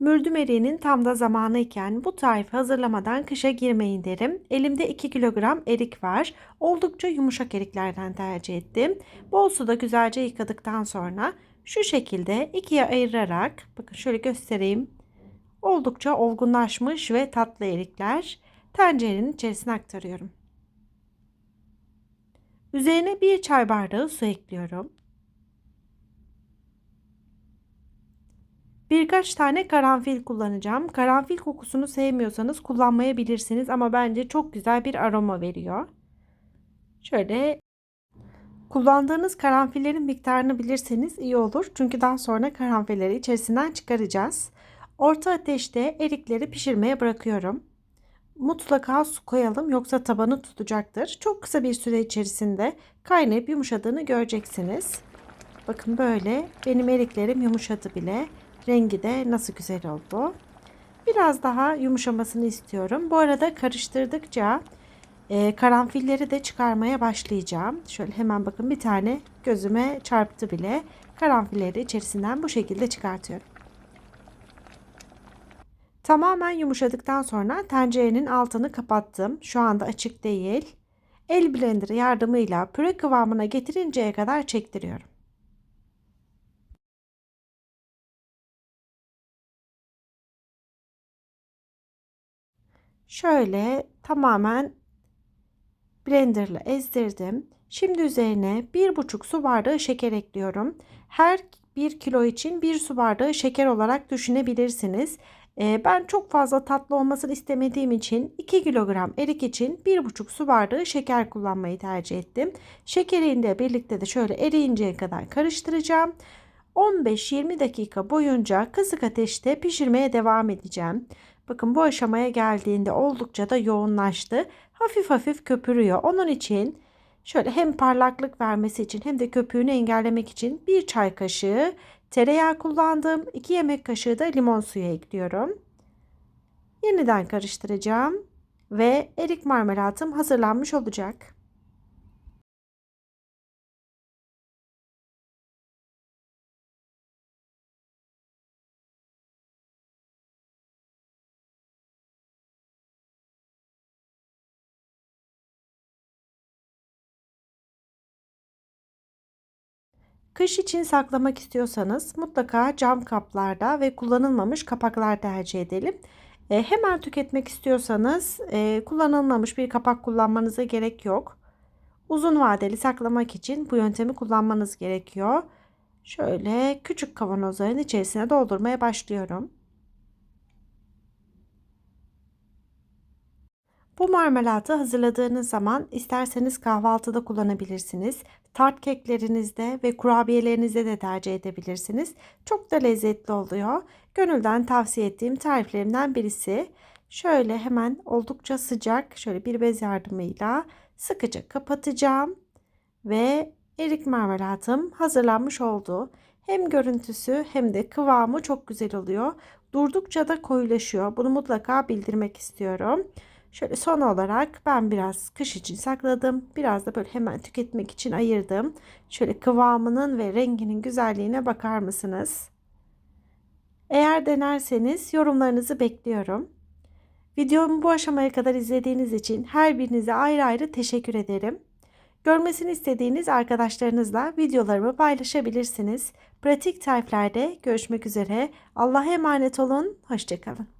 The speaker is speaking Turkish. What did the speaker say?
Mürdüm eriğinin tam da zamanı iken bu tarifi hazırlamadan kışa girmeyin derim. Elimde 2 kilogram erik var. Oldukça yumuşak eriklerden tercih ettim. Bol suda güzelce yıkadıktan sonra şu şekilde ikiye ayırarak bakın şöyle göstereyim. Oldukça olgunlaşmış ve tatlı erikler tencerenin içerisine aktarıyorum. Üzerine bir çay bardağı su ekliyorum. Birkaç tane karanfil kullanacağım. Karanfil kokusunu sevmiyorsanız kullanmayabilirsiniz ama bence çok güzel bir aroma veriyor. Şöyle kullandığınız karanfillerin miktarını bilirseniz iyi olur. Çünkü daha sonra karanfilleri içerisinden çıkaracağız. Orta ateşte erikleri pişirmeye bırakıyorum. Mutlaka su koyalım yoksa tabanı tutacaktır. Çok kısa bir süre içerisinde kaynayıp yumuşadığını göreceksiniz. Bakın böyle benim eriklerim yumuşadı bile. Rengi de nasıl güzel oldu. Biraz daha yumuşamasını istiyorum. Bu arada karıştırdıkça e, karanfilleri de çıkarmaya başlayacağım. Şöyle hemen bakın bir tane gözüme çarptı bile. Karanfilleri içerisinden bu şekilde çıkartıyorum. Tamamen yumuşadıktan sonra tencerenin altını kapattım. Şu anda açık değil. El blenderi yardımıyla püre kıvamına getirinceye kadar çektiriyorum. Şöyle tamamen blenderla ezdirdim. Şimdi üzerine 1,5 su bardağı şeker ekliyorum. Her 1 kilo için 1 su bardağı şeker olarak düşünebilirsiniz. Ee, ben çok fazla tatlı olmasını istemediğim için 2 kilogram erik için 1,5 su bardağı şeker kullanmayı tercih ettim. Şekeriyle de birlikte de şöyle eriyinceye kadar karıştıracağım. 15-20 dakika boyunca kısık ateşte pişirmeye devam edeceğim. Bakın bu aşamaya geldiğinde oldukça da yoğunlaştı. Hafif hafif köpürüyor. Onun için şöyle hem parlaklık vermesi için hem de köpüğünü engellemek için bir çay kaşığı tereyağı kullandım. 2 yemek kaşığı da limon suyu ekliyorum. Yeniden karıştıracağım ve erik marmelatım hazırlanmış olacak. Kış için saklamak istiyorsanız mutlaka cam kaplarda ve kullanılmamış kapaklar tercih edelim. E, hemen tüketmek istiyorsanız e, kullanılmamış bir kapak kullanmanıza gerek yok. Uzun vadeli saklamak için bu yöntemi kullanmanız gerekiyor. Şöyle küçük kavanozların içerisine doldurmaya başlıyorum. Bu marmelatı hazırladığınız zaman isterseniz kahvaltıda kullanabilirsiniz. Tart keklerinizde ve kurabiyelerinizde de tercih edebilirsiniz. Çok da lezzetli oluyor. Gönülden tavsiye ettiğim tariflerimden birisi. Şöyle hemen oldukça sıcak şöyle bir bez yardımıyla sıkıca kapatacağım ve erik marmelatım hazırlanmış oldu. Hem görüntüsü hem de kıvamı çok güzel oluyor. Durdukça da koyulaşıyor. Bunu mutlaka bildirmek istiyorum. Şöyle son olarak ben biraz kış için sakladım. Biraz da böyle hemen tüketmek için ayırdım. Şöyle kıvamının ve renginin güzelliğine bakar mısınız? Eğer denerseniz yorumlarınızı bekliyorum. Videomu bu aşamaya kadar izlediğiniz için her birinize ayrı ayrı teşekkür ederim. Görmesini istediğiniz arkadaşlarınızla videolarımı paylaşabilirsiniz. Pratik tariflerde görüşmek üzere. Allah'a emanet olun. Hoşçakalın.